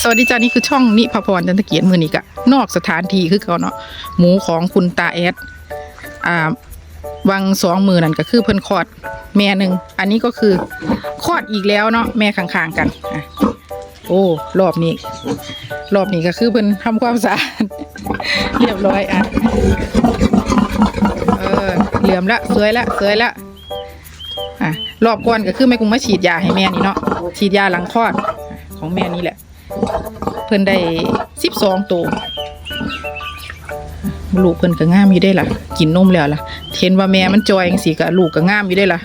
สวัสดีจ้านี่คือช่องนิพพรจันทเกียรติมือนี้กะนอกสถานที่คือเขาเนาะหมูของคุณตาแอดอ่าวังสองมือนั่นก็คือเพิ่นคลอดแม่หนึ่งอันนี้ก็คือคลอดอีกแล้วเนาะแม่ข้างๆกันอะโอ้รอบนี้ รอบนี้ก็คือเพิ่นทำความสะอาดเรียบร้อยอะเออเหลื่อมละสวยละสวยละอะรอบก่อนก็คือแม่กุ้งมาฉีดยาให้แม่นี่เนาะฉีดยาหลังคลอดของแม่นี่แหละ เพิ่นได้สิบสองตัวลูกเพิ่นก็งามอยู่ได้ล่ะ กินนมแล้วล่ะ เห็นว่าแม่มันจอยจังซี่ก็ลูกก็งามอยู่ได้ล่ะ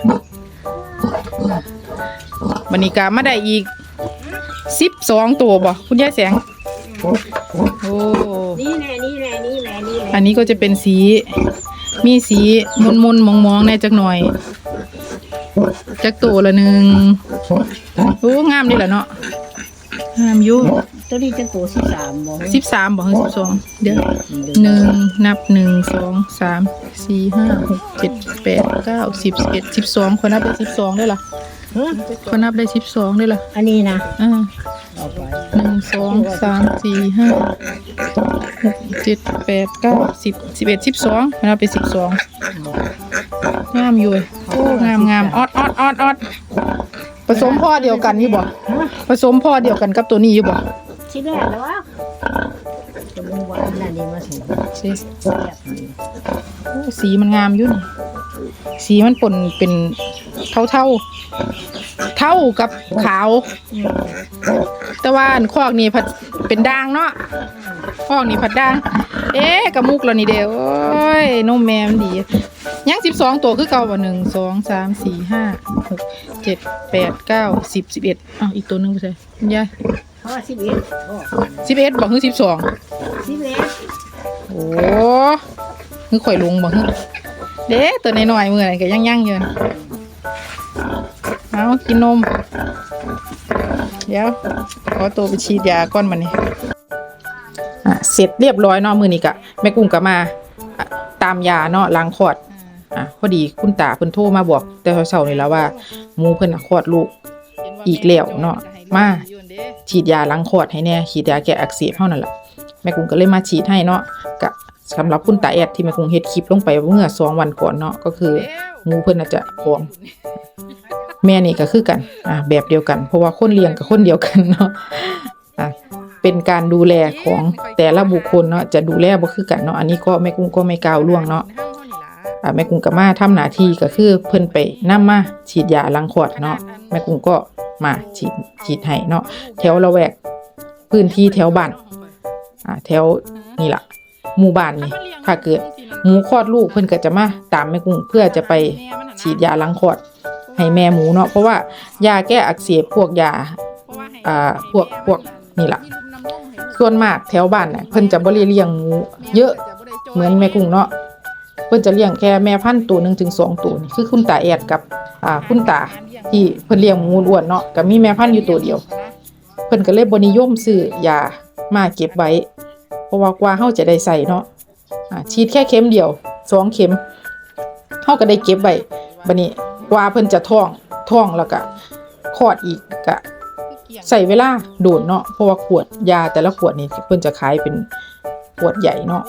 วันนี้ก็มาได้อีกสิบสองตัวบ่คุณยายแสงโอ้นี่แหละนี่แหละนี่แหละนี่แหละอันนี้ก็จะเป็นสี มีสีมนมนๆมองมองๆแน่จักหน่อย จักตัวละหนึ่งโอ้งามดีล่ะเนาะ งามอยู่ตัวนี้จะตัวสิบสามบ่สิบสามบอกให้สิบสองเดี๋ยวหนึ่งนับหนึ่งสองสามสี่ห้าหกเจ็ดแปดเก้าสิบสิบเอ็ดสิบสองคนนับได้สิบสองได้เหรอฮะคนนับได้สิบสองได้เหรออันนี้นะอ่าเอาไปหนึ่งสองสามสี่ห้าหกเจ็ดแปดเก้าสิบสิบเอ็ดสิบสองคนนับไปสิบสองงามอยู่เว้ยโอ้งามงามออดออดออดออด ผสมพ่อเดียวกันอยู่บ่ผสมพ่อเดียวกันกับตัวนี้อยู่บ่ชิ้นแรกแล้ววะจะมึงวันนั่นนี่มาสูงสิเสียบนี่โอ้สีมันงามอยู่นี่สีมันปนเป็นเท่าเท่าๆเท่ากับขาว แต่ว่าอันคอกนี่ผัดเป็นด่างเนาะคอกนี่ผัดด่าง เอ๊ะกับมุกเรานี่เดียวโอ้ยนมแม่มันดี ยังสิบสองตัวคือเก่าบ่หนึ่งสองสามสี่ห้าหกเจ็ดแปดเก้าสิบสิบเอ็ดอ้าวอีกตัวหนึงไปใส่คุณยายเพราะว่าสิบเอ็ดโอ้สิบเอ็ดบอกคือสิบสองสิบเอ็ดโอ้คือข่อยลุงบอกคือเด้ตัวน้อยๆมือไหนก็ยังๆอยู่นะเอากินนม เดี๋ยวขอตัวไปฉีดยาก่อนมันนี่อะเสร็จเรียบร้อยเนาะมือนี้กะแม่กุ้งก็มาอะตามยาเนาะล้างคลอด อะพอดีคุณตาเพิ่นโทรมาบอก แต่เช้าๆนี่แล้วว่าหมูเพิ่นน่ะคลอดลูกอีกแล้วเนาะมาฉีดยาล้างคลอดให้แน่ฉีดยาแก้อักเสบเท่านั้นแหละแม่กุ้งก็เลยมาฉีดให้เนาะกะสำหรับคุณตาแอดที่แม่กุ้งเฮ็ดคลิปลงไปเมื่อสองวันก่อนเนาะก็คือหมูเพิ่นน่ะจะพร้อมแม่นี่ก็คือกันอ่าแบบเดียวกัน เพราะว่าคนเลี้ยงกับคนเดียวกันเนาะอะเป็นการดูแลของแต่ละบุคคลเนาะจะดูแลบ่คือกันเนาะอันนี้ก็แม่กุ้งก็ไม่กล่าวล่วงเนาะ แม่กุ้งก็มาทำหน้าที่ก็คือเพิ่นไปนํมาฉีดยาล้างขวดเนาะแม่กุ้งก็มาฉีดฉีดให้เนาะแถวละแวกพื้นที่แถวบ้านอ่าแถวนี่ล่ะหมู่บ้านนี่ถ้าเกิดหมูคลอดลูกเพิ่นก็จะมาตามแม่กุ้งเพื่อจะไปฉีดยาล้างขวดให้แม่หมูเนาะเพราะว่ายาแก้อักเสบพวกยาอ่าพวกพวกนี่ล่ะส่วนมากแถวบ้านน่ะเพิ่นจะบ่ได้เลี้ยงหมูเยอะเหมือนแม่กุ้งเนาะ พิ่นจะเลี้ยงแค่แม่พันธุ์ตัวหนึ่งถึงสองตัวนี่คือคุณตาแอดกับอ่าคุณตาที่เพิ่นเลี้ยงหมูอ้วนเนาะก็มีแม่พันธุ์อยู่ตัวเดียว เพิ่นก็เลยบ่นิยมซื้อยามาเก็บไว้ เพราะว่ากว่าเฮาจะได้ใส่เนาะอ่าฉีดแค่เข็มเดียวสองเข็มเฮาก็ได้เก็บไว้บัดนี้กว่าเพิ่นจะท้องท้องแล้วก็คลอดอีกก็ใส่เวลาโดนเนาะเพราะว่าขวดยาแต่ละขวดนี่เพิ่นจะขายเป็นขวดใหญ่เนาะ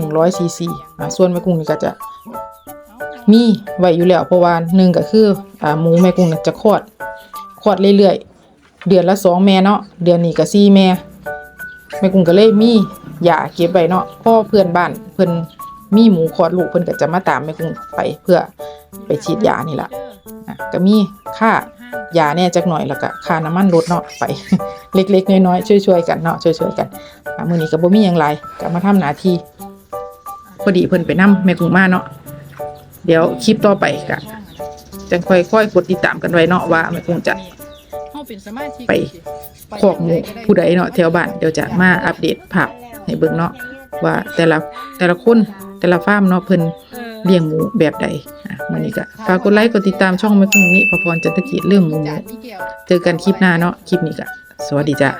100ซีซีอ่าส่วนแม่กุ้งนี่ก็จะมีไว้อยู่แล้วเพราะว่าหนึ่งก็คืออ่าหมูแม่กุ้งน่ะจะคลอดคลอดเรื่อยๆ เดือนละสองแม่เนาะเดือนนี้ก็สี่แม่แม่กุ้งก็เลยมียาเก็บไว้เนาะเพ่อเพื่อนบ้านเพิ่นมีหมูคลอดลูกเพิ่นก็จะมาตามแม่กุ้งไปเพื่อไปฉีดยานี่ล่ะอะก็มีค่ายาแน่จักหน่อยแล้วก็ค่าน้ำมันรถเนาะไปเล็กๆน้อยๆช่วยๆกันเนาะช่วยๆกันอะมื้อนี้ก็บ่มีหยังหลายก็มาทำหน้าที่ พอดีเพิ่นไปนํแม่กุ้งมาเนาะเดี๋ยวคลิปต่อไปก็จังค่อยๆกดติดตามกันไว้เนาะว่าแม่กุ้งจะไปขอกหมูผู้ใดเนาะแถวบ้านเดี๋ยวจะมาอัปเดตภาพให้เบิ่งเนาะว่าแต่ละแต่ละคนแต่ละฟาร์มเนาะเพิ่นเลี้ยงหมูแบบใดอะวันนี้ก็ฝากกดไลค์กดติดตามช่องแม่กุ้งนี้ปรพรจันทกิจเรื่องหมูเจอกันคลิปหน้าเนาะคลิปนี้ก็สวัสดีจ้ะ